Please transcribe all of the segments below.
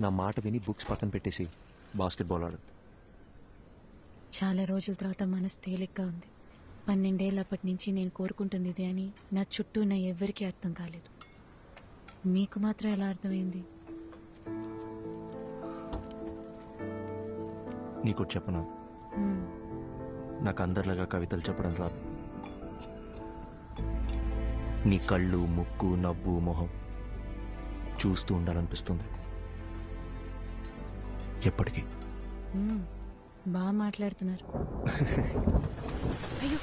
నా మాట విని బుక్స్ పక్కన పెట్టేసి బాస్కెట్బాల్ ఆడు. చాలా రోజుల తర్వాత మనసు తేలిగ్గా ఉంది. పన్నెండేళ్ళప్పటి నుంచి నేను కోరుకుంటుంది ఇదే అని నా చుట్టూ ఉన్న ఎవ్వరికీ అర్థం కాలేదు. మీకు మాత్రం ఎలా అర్థమైంది? నీకు చెప్పను. నాకు అందరిలాగా కవితలు చెప్పడం రాదు. నీ కళ్ళు ముక్కు నవ్వు మొహం చూస్తూ ఉండాలనిపిస్తుంది. ఎప్పటికీ. బాగా మాట్లాడుతున్నారు. అయ్యో.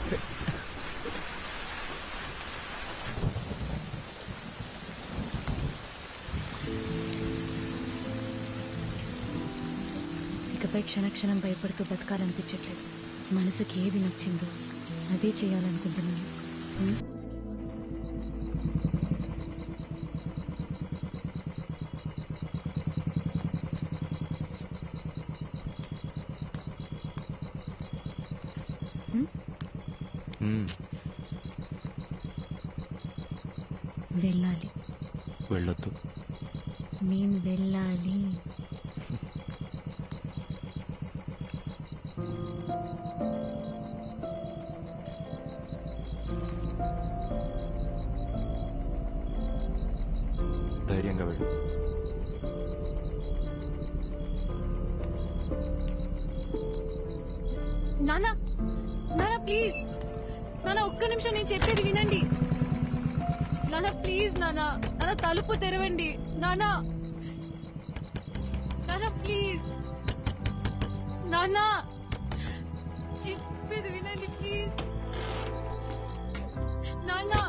ఇకపై క్షణక్షణం భయపడుతూ బతకాలనిపించట్లేదు. మనసుకి ఏది నచ్చిందో అదే చేయాలనుకుంటున్నాను. వెళ్ళాలి. వెళ్ళొద్దు. నేను వెళ్ళాలి. ధైర్యంగా వెళ్ళు. నానా ఒక్క నిమిషం నేను చెప్పేది వినండి. నానా ప్లీజ్ నానా నానా తలుపు తెరవండి. నానా నానా ప్లీజ్. నానా చెప్పేది వినండి ప్లీజ్. నానా.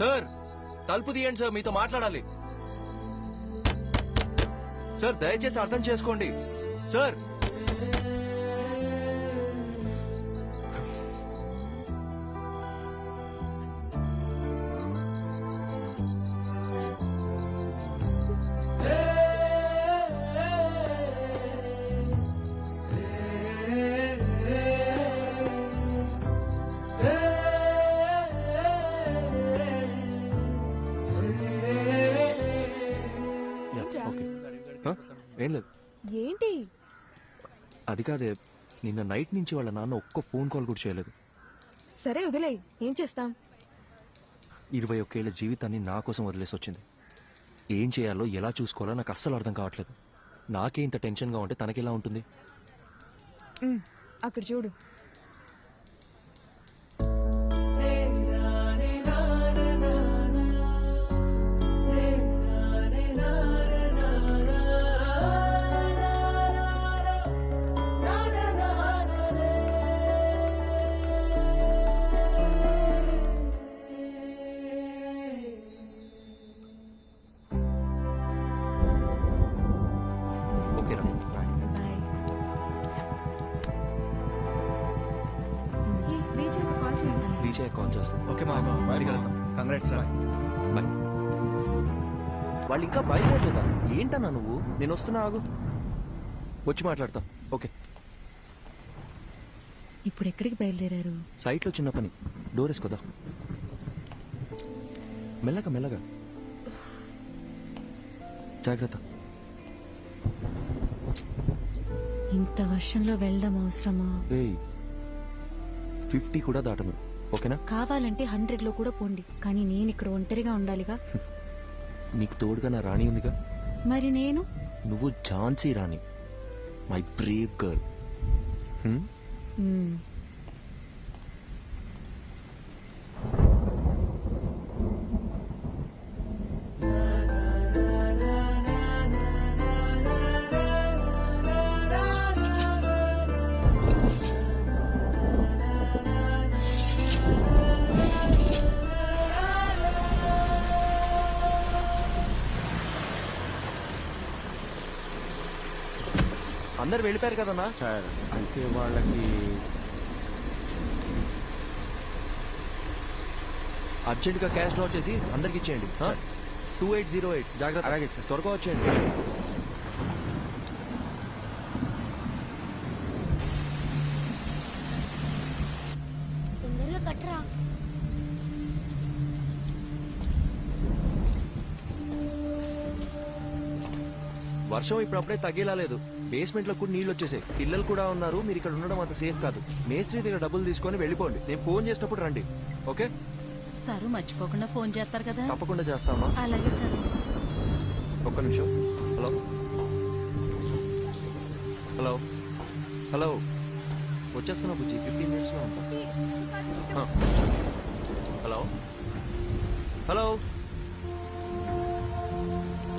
సార్ తలుపు తీయండి సార్ మీతో మాట్లాడాలి. సార్ దయచేసి అర్థం చేసుకోండి. సార్ ఏం లేదు. ఏంటి? అది కాదే నిన్న నైట్ నుంచి వాళ్ళ నాన్న ఒక్క ఫోన్ కాల్ కూడా చేయలేదు. సరే వదిలే. ఏం చేస్తాం? ఇరవై ఒకేళ్ళ జీవితాన్ని నా కోసం వదిలేసి వచ్చింది. ఏం చేయాలో ఎలా చూసుకోవాలో నాకు అస్సలు అర్థం కావట్లేదు. నాకే ఇంత టెన్షన్గా ఉంటే తనకెలా ఉంటుంది? అక్కడ చూడు. రీచ్ కాల్ చేస్తాను ఓకే మా బయటికి వెళ్తాం. కంగ్రాట్స్ రా. బాయ్. వాళ్ళు ఇంకా బయలుదేరలేదా? ఏంటన్నా నువ్వు? నేను వస్తున్నా ఆగు. వచ్చి మాట్లాడతా. ఓకే. ఇప్పుడు ఎక్కడికి బయలుదేరారు? సైట్లో చిన్న పని. డోర్ వేసుకోదా? మెల్లగా మెల్లగా. జాగ్రత్త. ఇంత వర్షంలో వెళ్ళడం అవసరమా? ఏయ్ ఫిఫ్టీ కూడా దాటను. ఓకేనా? కావాలంటే హండ్రెడ్లో కూడా పోండి. కానీ నేను ఇక్కడ ఒంటరిగా ఉండాలిగా. నీకు తోడుగా నా రాణి ఉందిగా? మరి నేను? నువ్వు Jhansi Rani. My brave girl అందరు వెళ్ళిపోయారు కదన్నా? సార్ అంటే వాళ్ళకి అర్జెంట్గా క్యాష్ డ్రా చేసి అందరికి ఇచ్చేయండి. Two eight zero eight. జాగ్రత్త. అలాగే సార్. త్వరగా వచ్చేయండి. వర్షం ఇప్పుడప్పుడే తగ్గేలా లేదు. బేస్మెంట్లో కూడా నీళ్ళు వచ్చేసాయి. పిల్లలు కూడా ఉన్నారు. మీరు ఇక్కడ ఉండడం అంత సేఫ్ కాదు. మేస్త్రి దగ్గర డబ్బులు తీసుకొని వెళ్ళిపోండి. నేను ఫోన్ చేసినప్పుడు రండి. ఓకే? సారు మర్చిపోకుండా ఫోన్ చేస్తారు కదా? తప్పకుండా చేస్తామా అలాగే సార్. ఒక్క నిమిషం. హలో? హలో? హలో? వచ్చేస్తున్నా బుజ్జి. ఫిఫ్టీన్ మినిట్స్లో ఉంటా. హలో? హలో?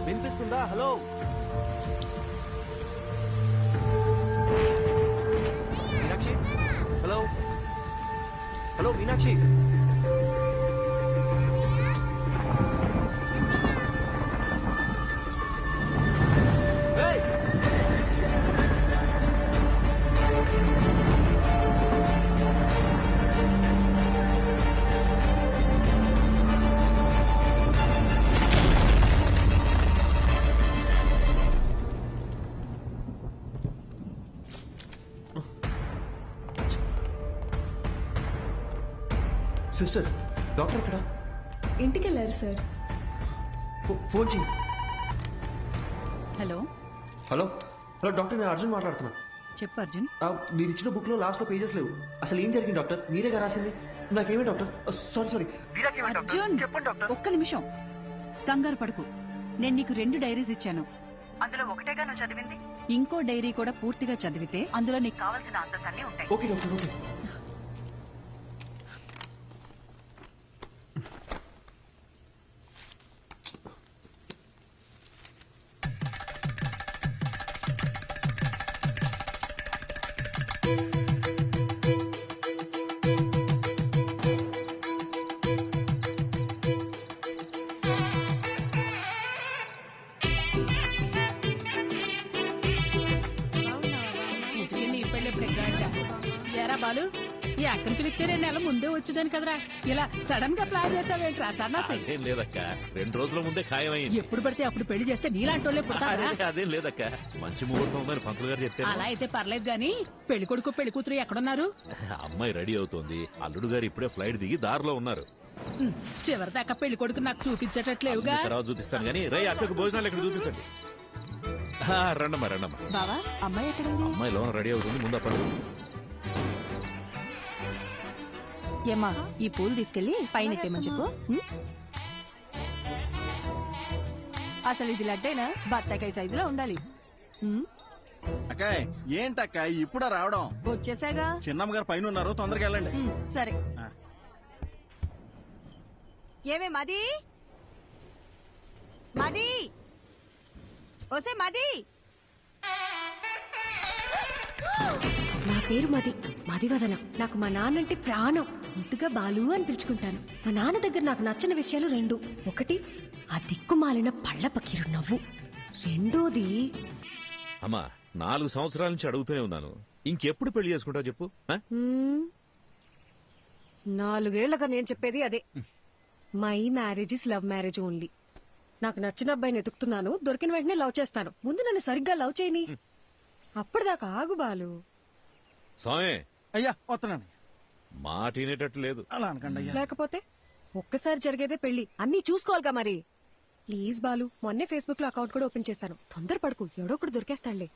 వినిపిస్తుందా? Hello? Hello Meenakshi sister doctor ఎక్కడ? ఇంటికి వెళ్ళారు సార్ ఫోన్ చేయి హలో. హలో. హలో డాక్టర్ నేను అర్జున్ మాట్లాడుతున్నా. చెప్పు అర్జున్. ఆ, మీరు ఇచ్చిన బుక్లో లాస్ట్లో పేజెస్ లేవు. అసలు ఏం జరిగింది డాక్టర్? మీరేగా రాసింది? నాకేమే డాక్టర్? Sorry sorry. అర్జున్! ఒక్క నిమిషం. కంగారు పడుకు. నేను నీకు రెండు డైరీస్ ఇచ్చాను. అందులో ఒకటేగా నువ్వు చదివింది? ఇంకో డైరీ కూడా పూర్తిగా చదివితే అందులో నీకు కావాల్సిన ఆన్సర్స్ అన్ని ఉంటాయి. Okay doctor okay. ఎరా బాలు? ఈ అక్కని పిలిస్తే రెండు నెలల ముందే వచ్చేదాని కదరా. ఇలా సడన్గా ప్లాన్ చేసావేంట్రా? సన్నాసి. అదేం లేదక్క. రెండు రోజుల ముందే ఖాయమైంది. ఎప్పుడు పడితే అప్పుడు పెళ్ళి చేస్తే నీలాంటి వాళ్ళే పుడతారా? అదే అదేం లేదక్క. మంచి ముహూర్తం ఉందని పంతులు గారు చెప్తే అలా అయితే పర్లేదు గాని పెళ్ళి కొడుకు పెళ్ళి కూతురు ఎక్కడున్నారు? అమ్మాయి రెడీ అవుతోంది. అల్లుడు గారు ఇప్పుడే ఫ్లైట్ దిగి దారిలో ఉన్నారు. ఉమ్, చివరిదాకా పెళ్ళి కొడుకు నాకు చూపించేటట్లేవుగా? అన్ని తర్వాత చూపిస్తాను కానీ రై అక్కకు భోజనాలు ఇక్కడ చూపించండి? ఆ, రండమ్మా రండమ్మా. బావా అమ్మాయి ఎక్కడుంది? అమ్మాయి లోన రెడీ అవుతుంది ముందు పని ఏమా ఈ పూలు తీసుకెళ్ళి పైన ఎట్టేమని చెప్పు? అసలు ఇది లడ్డైనా? బత్తాకాయ సైజులో ఉండాలి? అక్కాయ్ ఏంటక్క ఇప్పుడా రావడం? వచ్చేసాగా. చిన్నమ్మ గారు పైన ఉన్నారు తొందరగా వెళ్ళండి. సరే. ఏమే మది? మది? ఓసే మది? నా పేరు మది. మదివదన నాకు మా నాన్నంటే ప్రాణం. ముద్దుగా బాలు అని పిలుచుకుంటాను. మా నాన్న దగ్గర నాకు నచ్చిన విషయాలు రెండు. ఒకటి ఆ దిక్కుమాలిన పళ్ళ పకీరు నవ్వు. రెండోది అమ్మా నాలుగు సంవత్సరాల నుంచి అడుగుతూనే ఉన్నాను. ఇంకెప్పుడు పెళ్ళి చేసుకుంటావు చెప్పు నాలుగేళ్ళగా నేను చెప్పేది అదే. My marriage is love marriage only. నాకు నచ్చిన అబ్బాయిని ఎతుకుతున్నాను దొరికిన వెంటనే లవ్ చేస్తాను. ముందు నన్ను సరిగ్గా లవ్ చేయని. అప్పటిదాకా ఆగు బాలు. స్వామి! అయ్యా వస్తున్నాను మాట వినేటట్టు లేదు. అలా అనకండి అయ్యా. లేకపోతే ఒక్కసారి జరిగేదే పెళ్ళి అన్నీ చూసుకోవాలిగా మరి. ప్లీజ్ బాలు మొన్నే ఫేస్బుక్లో అకౌంట్ కూడా ఓపెన్ చేశాను. తొందరపడుకు. ఎవడో ఒకడు దొరికేస్తాడులే.